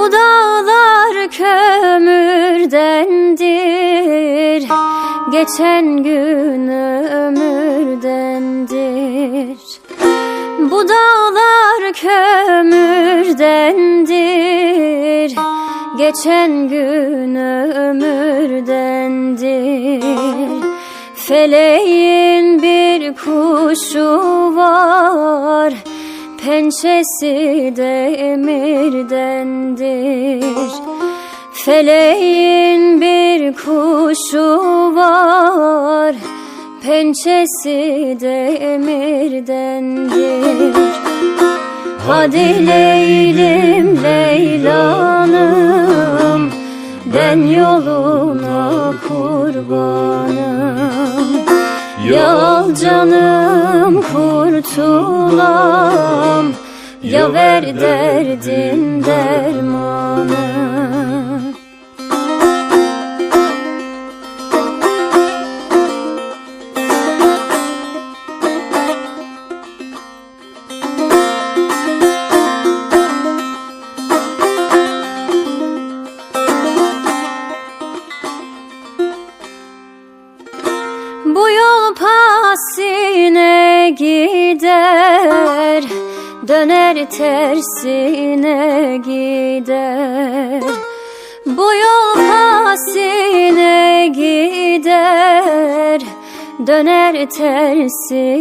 Bu dağlar kömürdendir. Geçen gün ömürdendir. Bu dağlar kömürdendir. Geçen gün ömürdendir. Feleğin bir kuşu var Pençesi demirdendir Feleğin bir kuşu var Pençesi demirdendir Hadi Leylim Leylanım Ben yoluna kurbanım. Ya al canım kurtulam Ya ver derdin dermanı. Bu yol pasine gider Döner tersine gider. Bu yol pasine gider. Döner tersi